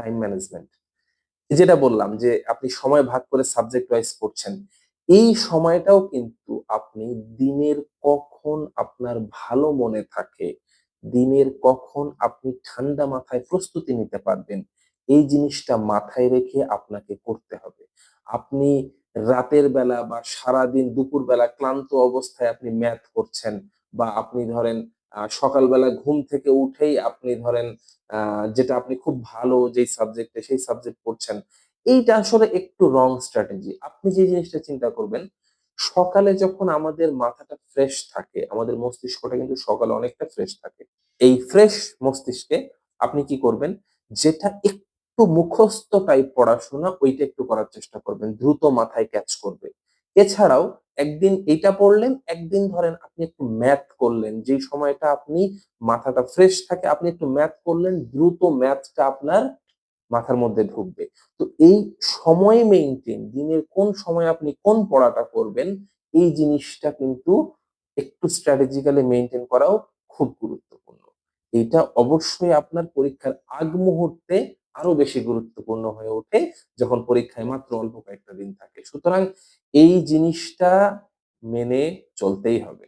Time management যেটা বললাম যে আপনি সময় ভাগ করে সাবজেক্ট ওয়াইজ পড়ছেন, এই সময়টাও কিন্তু আপনি দিনের কখন আপনার ভালো মনে থাকে, দিনের কখন আপনি ঠান্ডা মাথায় প্রস্তুতি নিতে পারবেন, এই জিনিসটা মাথায় রেখে আপনাকে করতে হবে। আপনি রাতের বেলা বা সারাদিন দুপুর বেলা ক্লান্ত অবস্থায় আপনি ম্যাথ করছেন বা আপনি ধরেন সকালবেলা ঘুম থেকে উঠেই আপনি ধরেন যেটা আপনি খুব ভালো যেই সাবজেক্টে সেই সাবজেক্ট পড়ছেন, এইটা আসলে একটু রং স্ট্র্যাটেজি আপনি যে জিনিসটা চিন্তা করবেন, সকালে যখন আমাদের মাথাটা ফ্রেশ থাকে, আমাদের মস্তিষ্কটা কিন্তু সকালে অনেকটা ফ্রেশ থাকে, এই ফ্রেশ মস্তিষ্কে আপনি কি করবেন, যেটা একটু মুখস্থ টাইপ পড়াশোনা, ওইটা একটু করার চেষ্টা করবেন, দ্রুত মাথায় ক্যাচ করবে। এছাড়াও একদিন এটা পড়লেন, একদিন ধরেন আপনি একটু ম্যাথ করলেন, যে সময়টা আপনি মাথাটা ফ্রেশ থাকে, আপনি একটু ম্যাথ করলেন, দ্রুত ম্যাথটা আপনার মাথার মধ্যে ঢুকবে। তো এই সময় মেইনটেইন দিনের কোন সময় আপনি কোন পড়াটা করবেন, এই জিনিসটা কিন্তু একটু স্ট্র্যাটেজিক্যালি মেইনটেইন করাও খুব গুরুত্বপূর্ণ। এটা অবশ্যই আপনার পরীক্ষার আগ মুহূর্তে আরও বেশি গুরুত্বপূর্ণ হয়ে ওঠে যখন পরীক্ষায় মাত্র অল্প কয়েকটা দিন থাকে। সুতরাং এই জিনিসটা মেনে চলতেই হবে।